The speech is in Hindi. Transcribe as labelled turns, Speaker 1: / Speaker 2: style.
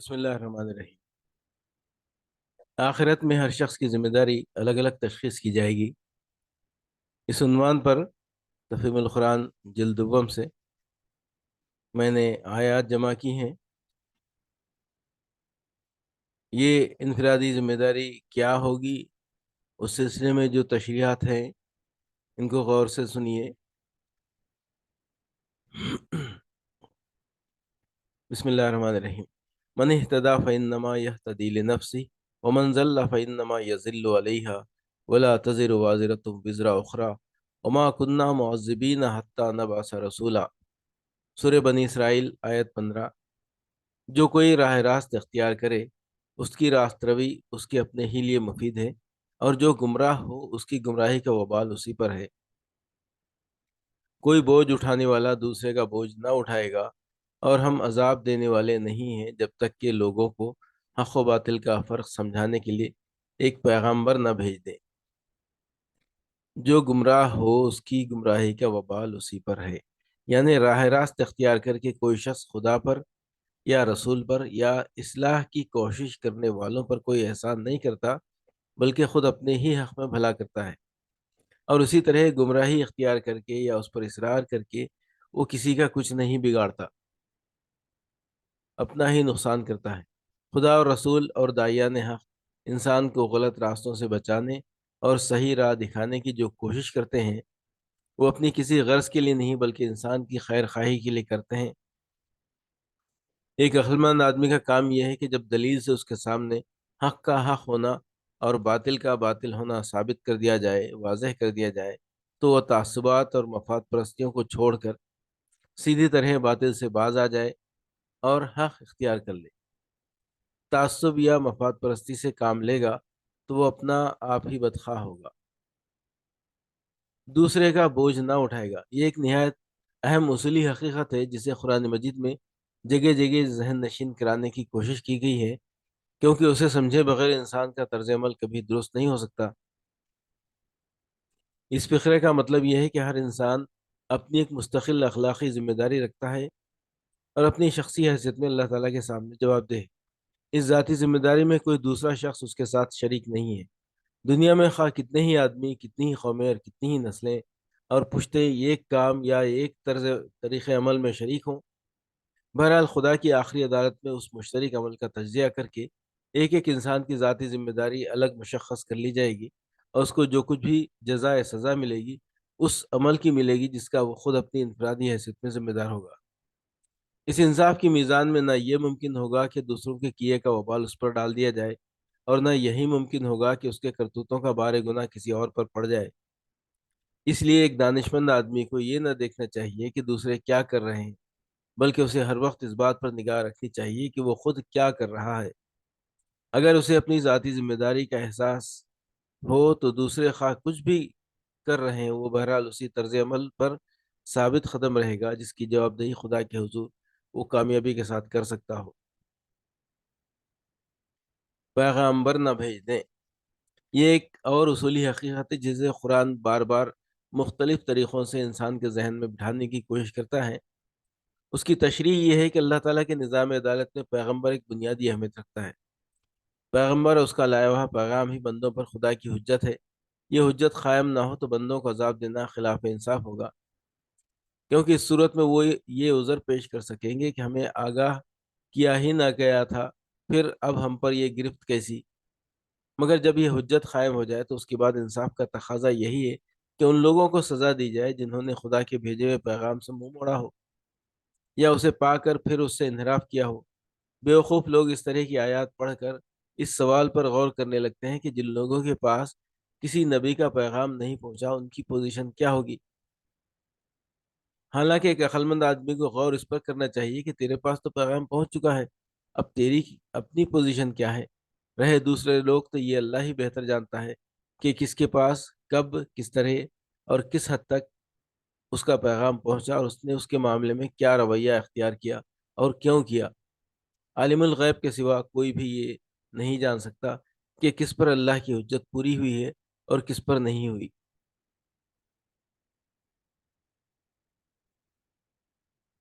Speaker 1: बसमीम आखिरत में हर शख्स की ज़िम्मेदारी अलग अलग तशखीस की जाएगी। इस उन्वान पर तफ़ीमुल जल्दुबम से मैंने आयात जमा की हैं। ये इनफरादी ज़िम्मेदारी क्या होगी? उस सिलसिले में जो तशरीहत हैं, इनको गौर से सुनिए। बसमीम मन तदा फ़ैनमा यह तदील नफसी वमन ज़ल्ला फ़ैनमा यज़िल्लहा वला तज़िर वाज़रत वज़रा उखरा, वमा कुन्ना मुअज़्ज़िबीन हत्ता नबास रसूला। सुर बनी इसराइल, आयत पंद्रह। जो कोई राह रास्त अख्तियार करे, उसकी रास्त रवि, उसके अपने ही लिए मुफीद है, और जो गुमराह हो, उसकी गुमराही का वबाल उसी पर है। कोई बोझ उठाने वाला दूसरे का बोझ न उठाएगा और हम अजाब देने वाले नहीं हैं जब तक कि लोगों को हक़ व बातिल का फ़र्क समझाने के लिए एक पैगंबर न भेज दें। जो गुमराह हो उसकी गुमराही का वबाल उसी पर है। यानी राह रास्त अख्तियार करके कोई शख्स खुदा पर या रसूल पर या इसलाह की कोशिश करने वालों पर कोई एहसान नहीं करता, बल्कि ख़ुद अपने ही हक़ में भला करता है। और उसी तरह गुमराही अख्तियार करके या उस पर इसरार करके वो किसी का कुछ नहीं बिगाड़ता। अपना ही नुकसान करता है। खुदा और रसूल और दायान हक़, इंसान को गलत रास्तों से बचाने और सही राह दिखाने की जो कोशिश करते हैं, वो अपनी किसी गर्ज के लिए नहीं बल्कि इंसान की खैर खाही के लिए करते हैं। एक अक्लमंद आदमी का काम यह है कि जब दलील से उसके सामने हक़ का हक़ होना और बातिल का बातिल होना साबित कर दिया जाए, वाजह कर दिया जाए तो वह तसबात और मफाद परस्तियों को छोड़कर सीधी तरह बातिल से बाज आ जाए और हक इख्तियार कर ले। तासुब या मफाद परस्ती से काम लेगा तो वो अपना आप ही बदखा होगा। दूसरे का बोझ ना उठाएगा। ये एक नहायत अहम उसूली हकीकत है, जिसे कुरान मजिद में जगह जगह जहन नशीन कराने की कोशिश की गई है, क्योंकि उसे समझे बगैर इंसान का तर्ज अमल कभी दुरुस्त नहीं हो सकता। इस फ़िक्रे का मतलब यह है कि हर इंसान अपनी एक मुस्तकिल अखलाक़ी ज़िम्मेदारी रखता है और अपनी शख्सी हैसियत में अल्लाह ताला के सामने जवाब दे। इस ज़ाती ज़िम्मेदारी में कोई दूसरा शख्स उसके साथ शरीक नहीं है। दुनिया में खा कितने ही आदमी, कितनी ही कौमें और कितनी ही नस्लें और पुश्ते एक काम या एक तर्ज, तरीक़ अमल में शरीक हों। बहरहाल खुदा की आखिरी अदालत में उस मुश्तरक अमल का तजिया करके एक एक इंसान की ज़ाती ज़िम्मेदारी अलग मशख़स कर ली जाएगी और उसको जो कुछ भी जजा सज़ा मिलेगी, उस अमल की मिलेगी जिसका वो खुद अपनी इनफरादी हैसियत में ज़िम्मेदार होगा। इस इंसाफ की मीज़ान में ना यह मुमकिन होगा कि दूसरों के किए का वबाल उस पर डाल दिया जाए और न यही मुमकिन होगा कि उसके करतूतों का बार गुना किसी और पर पड़ जाए। इसलिए एक दानिशमंद आदमी को ये ना देखना चाहिए कि दूसरे क्या कर रहे हैं, बल्कि उसे हर वक्त इस बात पर निगाह रखनी चाहिए कि वो खुद क्या कर रहा है। अगर उसे अपनी ज़ाती ज़िम्मेदारी का एहसास हो तो दूसरे खा कुछ भी कर रहे हैं, वो बहरहाल उसी तर्ज अमल पर साबित ख़दम रहेगा, जिसकी जवाबदेही खुदा के हजूर वो कामयाबी के साथ कर सकता हो। पैगंबर न भेज दें। ये एक और उसूली हकीकत है, जिसे कुरान बार बार मुख्तलिफ़ तरीक़ों से इंसान के जहन में बिठाने की कोशिश करता है। उसकी तशरी ये है कि अल्लाह ताला के निज़ाम अदालत में पैगंबर एक बुनियादी अहमियत रखता है। पैगंबर उसका लाया पैगाम ही बंदों पर खुदा की हजत है। ये हजत कायम ना हो तो बंदों को अजाब देना खिलाफ इंसाफ होगा। क्योंकि इस सूरत में वो ये उज़र पेश कर सकेंगे कि हमें आगाह किया ही ना गया था, फिर अब हम पर यह गिरफ्त कैसी? मगर जब यह हजत कायम हो जाए तो उसके बाद इंसाफ का तकाजा यही है कि उन लोगों को सज़ा दी जाए जिन्होंने खुदा के भेजे हुए पैगाम से मुँह मोड़ा हो, या उसे पाकर फिर उससे इनहराफ किया हो। बेवकूफ़ लोग इस तरह की आयात पढ़कर इस सवाल पर गौर करने लगते हैं कि जिन लोगों के पास किसी नबी का पैगाम नहीं पहुँचा, उनकी पोजीशन क्या होगी? हालाँकि एक अक्लमंद आदमी को गौर इस पर करना चाहिए कि तेरे पास तो पैगाम पहुँच चुका है, अब तेरी अपनी पोजीशन क्या है? रहे दूसरे लोग तो ये अल्लाह ही बेहतर जानता है कि किसके पास, कब, किस तरह और किस हद तक उसका पैगाम पहुँचा और उसने उसके मामले में क्या रवैया अख्तियार किया और क्यों किया। आलिमुल गैब के सिवा कोई भी ये नहीं जान सकता कि किस पर अल्लाह की हजत पूरी हुई है और किस पर नहीं हुई।